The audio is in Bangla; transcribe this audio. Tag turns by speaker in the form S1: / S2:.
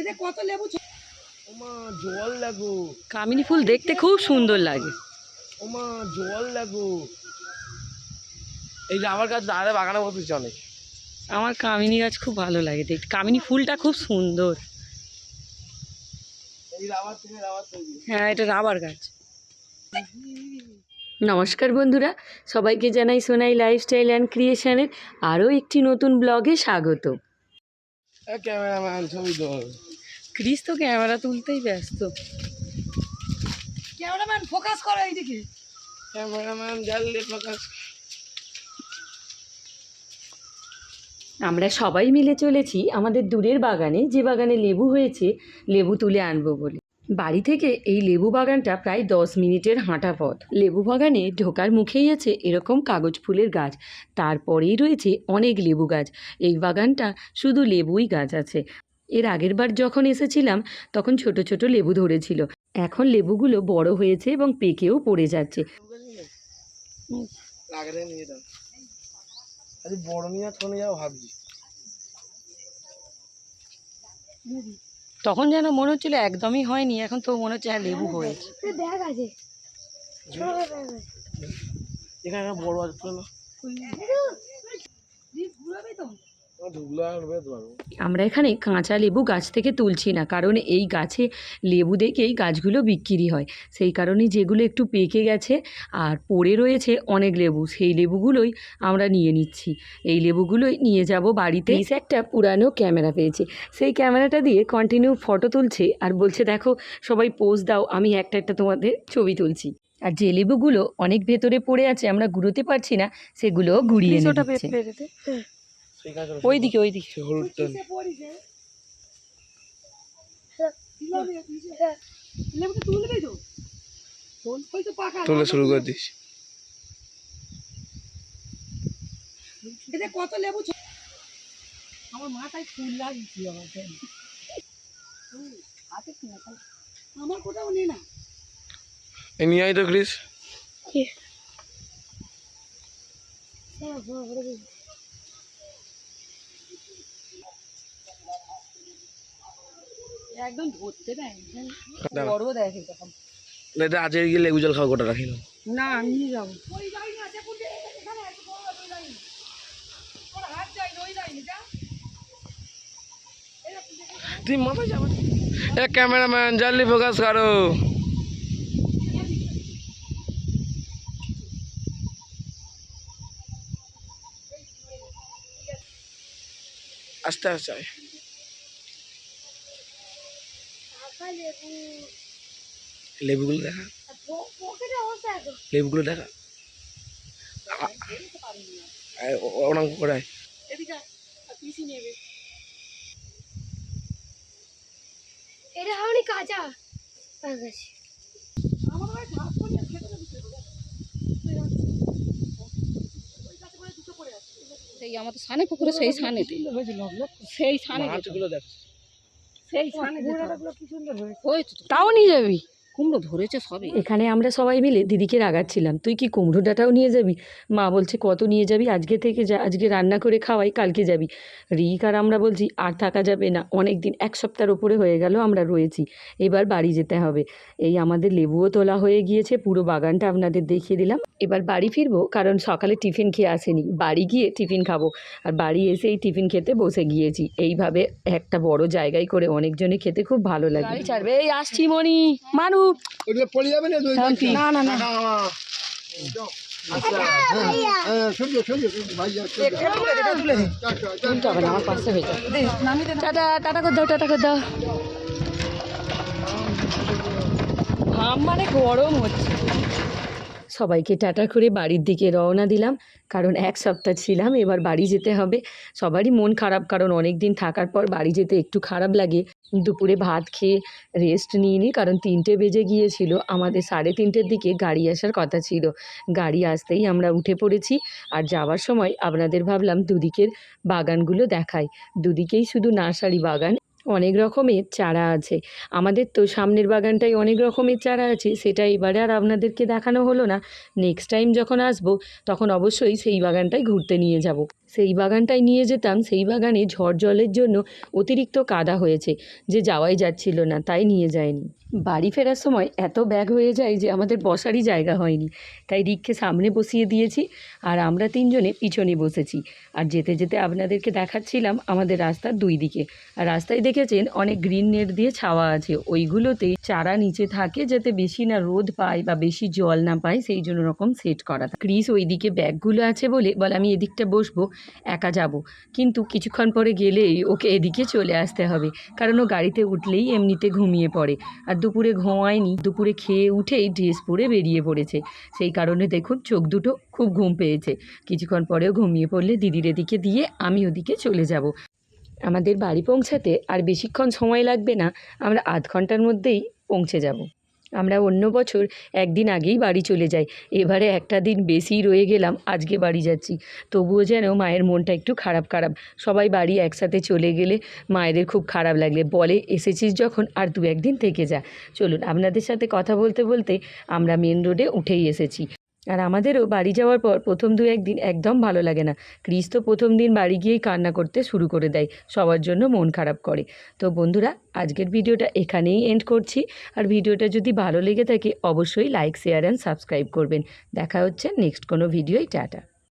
S1: এতে কত লেবু
S2: ওমা জল লাগো।
S3: কামিনী ফুল দেখতে খুব সুন্দর লাগে।
S2: ওমা জল লাগো। এই যে আমার কাছে দাঁড়া বাগানে বসেছে অনেক।
S3: আমার কামিনী গাছ খুব ভালো লাগে দেখতে। কামিনী ফুলটা খুব সুন্দর। হ্যাঁ এটা রাবার গাছ। নমস্কার বন্ধুরা সবাইকে জানাই সোনাই লাইফস্টাইল অ্যান্ড ক্রিয়েশনের আরও একটি নতুন ব্লগে স্বাগত।
S2: ক্যামেরাম্যান ছবি তোল।
S3: ক্রিস তো ক্যামেরা তুলতেই ব্যস্ত।
S1: ক্যামেরাম্যান ফোকাস করো এইদিকে।
S2: ক্যামেরাম্যান জ্বাললে ফোকাস
S3: আমরা সবাই মিলে চলেছি আমাদের দূরের বাগানে যে বাগানে লেবু হয়েছে লেবু তুলে আনব বলে। বাড়ি থেকে এই লেবু বাগানটা প্রায় দশ মিনিটের হাঁটা পথ। লেবু বাগানে ঢোকার মুখেই আছে এরকম কাগজ ফুলের গাছ। তারপরেই রয়েছে অনেক লেবু গাছ। এই বাগানটা শুধু লেবুই গাছ আছে। এর আগের বার যখন এসেছিলাম, তখন ছোট ছোট লেবু ধরেছিল। এখন লেবুগুলো বড় হয়েছে এবং পেকেও পড়ে যাচ্ছে।
S2: বড় নিয়ে ভাবছি।
S3: তখন যেন মনে হচ্ছিল একদমই হয়নি এখন তো মনে হচ্ছে হ্যাঁ লেবু হয়েছে।
S2: এখানে একটা বড় আছে না
S1: ঘুরাবে তো
S2: ঢুকলো আর বেরোতে পারব
S3: আমরা এখানে কাঁচা লেবু গাছ থেকে তুলছি না কারণ এই গাছে লেবু দেখেই গাছগুলো বিক্রি হয়। সেই কারণে যেগুলো একটু পেকে গেছে আর পড়ে রয়েছে অনেক লেবু সেই লেবুগুলোই আমরা নিয়ে নিচ্ছি। এই লেবুগুলোই নিয়ে যাব বাড়িতে। এসে একটা পুরানো ক্যামেরা পেয়েছে। সেই ক্যামেরাটা দিয়ে কন্টিনিউ ফটো তুলছে আর বলছে দেখো সবাই পোজ দাও আমি একটা একটা তোমাদের ছবি তুলছি। আর যে লেবুগুলো অনেক ভেতরে পড়ে আছে আমরা গুঁড়োতে পারছি না সেগুলো গুড়িয়ে নিচ্ছে
S2: নে।
S1: লেবুটা তুলবে তো। ওই তো
S2: তোলা শুরু করে দিস।
S1: কত লেবু আমার মাথায় ফুল লাগিয়েছি আমার হাতে কি না, তাহলে আমার কোথাও নেই না।
S2: নিয়ে আয় তো ক্রিস।
S1: একদম ধরতে দেয়
S2: দাঁড়া।
S1: বড় দেয় তখন
S2: এটা আজকে গিয়ে লেবু জল খাওয়া গোটা রাখি না
S1: না আমি যাব।
S2: তুই যাবে এ ক্যামেরাম্যান জলদি ফোকাস করো। আস্তে আস্তে লেবুগুলো দেখা। লেবুগুলো দেখা। আ- আয়, ও- ও- ওরকম করে আয়।
S4: এটা হয়নি কাঁচা। পাকাছি
S1: সেই আমাদের সানে পুকুরে সেই সানেতে। সেই সানে
S2: মাছগুলো দেখ
S1: সেই
S3: তাও নিয়ে যাবি?
S1: কুমড়ো ধরেছে সবে
S3: এখানে আমরা সবাই মিলে দিদিকে রাগাচ্ছিলাম তুই কি কুমড়ো ডাঁটাও নিয়ে যাবি? মা বলছে কত নিয়ে যাবি? আজকে থেকে যা আজকে রান্না করে খাওয়াই কালকে যাবি। রিক আর আমরা বলছি আর থাকা যাবে না অনেক দিন এক সপ্তাহের ওপরে হয়ে গেল আমরা রয়েছি এবার বাড়ি যেতে হবে। এই আমাদের লেবুও তোলা হয়ে গিয়েছে পুরো বাগানটা আপনাদের দেখিয়ে দিলাম। এবার বাড়ি ফিরবো কারণ সকালে টিফিন খেয়ে আসেনি। বাড়ি গিয়ে টিফিন খাব আর বাড়ি এসেই টিফিন খেতে বসে গিয়েছি। এইভাবে একটা বড় জায়গায় করে অনেকজনে খেতে খুব ভালো লাগে। ছাড়বে এই আসছি মনি মানু
S5: ওগুলো পড়ে যাবে না
S1: না না না।
S5: সরিয়ে সরিয়ে ভাই যাচ্ছে
S3: তুলতে হবে না। আমার পাশে হয়ে যাবে টাটা টাটা করে দাও টাটা করে দাও। ঘাম মানে গরম হচ্ছে। সবাইকে টাটা করে বাড়ির দিকে রওনা দিলাম। কারণ এক সপ্তাহ ছিলাম, এবার বাড়ি যেতে হবে। সবারই মন খারাপ, কারণ অনেক দিন থাকার পর বাড়ি যেতে একটু খারাপ লাগে। দুপুরে ভাত খেয়ে রেস্ট নিয়ে নিই, কারণ তিনটে বেজে গিয়েছিল। আমাদের সাড়ে তিনটের দিকে গাড়ি আসার কথা ছিল। গাড়ি আসতেই আমরা উঠে পড়েছি আর যাওয়ার সময় আপনাদের ভাবলাম দুদিকের বাগানগুলো দেখাই। দুদিকেই শুধু নার্সারি বাগান অনেক রকমের চারা আছে। আমাদের তো সামনের বাগানটাই অনেক রকমের চারা আছে, সেটা এবারে আর আপনাদেরকে দেখানো হলো না। নেক্সট টাইম যখন আসব, তখন অবশ্যই সেই বাগানটাই ঘুরতে নিয়ে যাব। সেই বাগানটায় নিয়ে যেতাম, সেই বাগানে ঝড় জলের জন্য অতিরিক্ত কাদা হয়েছে যে যাওয়াই যাচ্ছিল না, তাই নিয়ে যায়নি। বাড়ি ফেরার সময় এত ব্যাগ হয়ে যায় যে আমাদের বসারই জায়গা হয়নি। তাই রিককে সামনে বসিয়ে দিয়েছি আর আমরা তিনজনে পিছনে বসেছি। আর যেতে যেতে আপনাদেরকে দেখাচ্ছিলাম আমাদের রাস্তার দুই দিকে। আর রাস্তায় দেখেছেন অনেক গ্রিন নেট দিয়ে ছাওয়া আছে। ওইগুলোতে চারা নিচে থাকে যাতে বেশি না রোদ পায় বা বেশি জল না পায়, সেই জন্য রকম সেট করা ক্রিস, ওইদিকে ব্যাগগুলো আছে বলে বলে আমি এদিকটা বসবো। একা যাব। কিন্তু কিছুক্ষণ পরে গেলেই ওকে এদিকে চলে আসতে হবে, কারণ ও গাড়িতে উঠলেই এমনিতে ঘুমিয়ে পড়ে। আর দুপুরে ঘুমায়নি, দুপুরে খেয়ে উঠেই ড্রেস পরে বেরিয়ে পড়েছে। সেই কারণে দেখুন চোখ দুটো খুব ঘুম পেয়েছে। কিছুক্ষণ পরেও ঘুমিয়ে পড়লে দিদির এদিকে দিয়ে আমি ওদিকে চলে যাব। আমাদের বাড়ি পৌঁছাতে আর বেশিক্ষণ সময় লাগবে না, আমরা আধ ঘণ্টার মধ্যেই পৌঁছে যাব। আমরা অন্য বছর একদিন আগেই বাড়ি চলে যাই। এবারে একটা দিন বেশি রয়ে গেলাম, আজকে বাড়ি যাচ্ছি। তবুও যেন মায়ের মনটা একটু খারাপ খারাপ। সবাই বাড়ি একসাথে চলে গেলে মায়েদের খুব খারাপ লাগলে। বলে, এসেছিস যখন, আর দু একদিন থেকে যা। চলুন, আপনাদের সাথে কথা বলতে বলতে আমরা মেন রোডে উঠেই এসেছি। আর আমাদেরও বাড়ি যাওয়ার পর প্রথম দু একদিন একদম ভালো লাগে না। ক্রিস তো প্রথম দিন বাড়ি গিয়েই কান্না করতে শুরু করে দেয়, সবার জন্য মন খারাপ করে। তো বন্ধুরা, আজকের ভিডিওটা এখানেই এন্ড করছি। আর ভিডিওটা যদি ভালো লেগে থাকে, অবশ্যই লাইক শেয়ার অ্যান্ড সাবস্ক্রাইব করবেন। দেখা হচ্ছে নেক্সট কোনো ভিডিওই টাটা।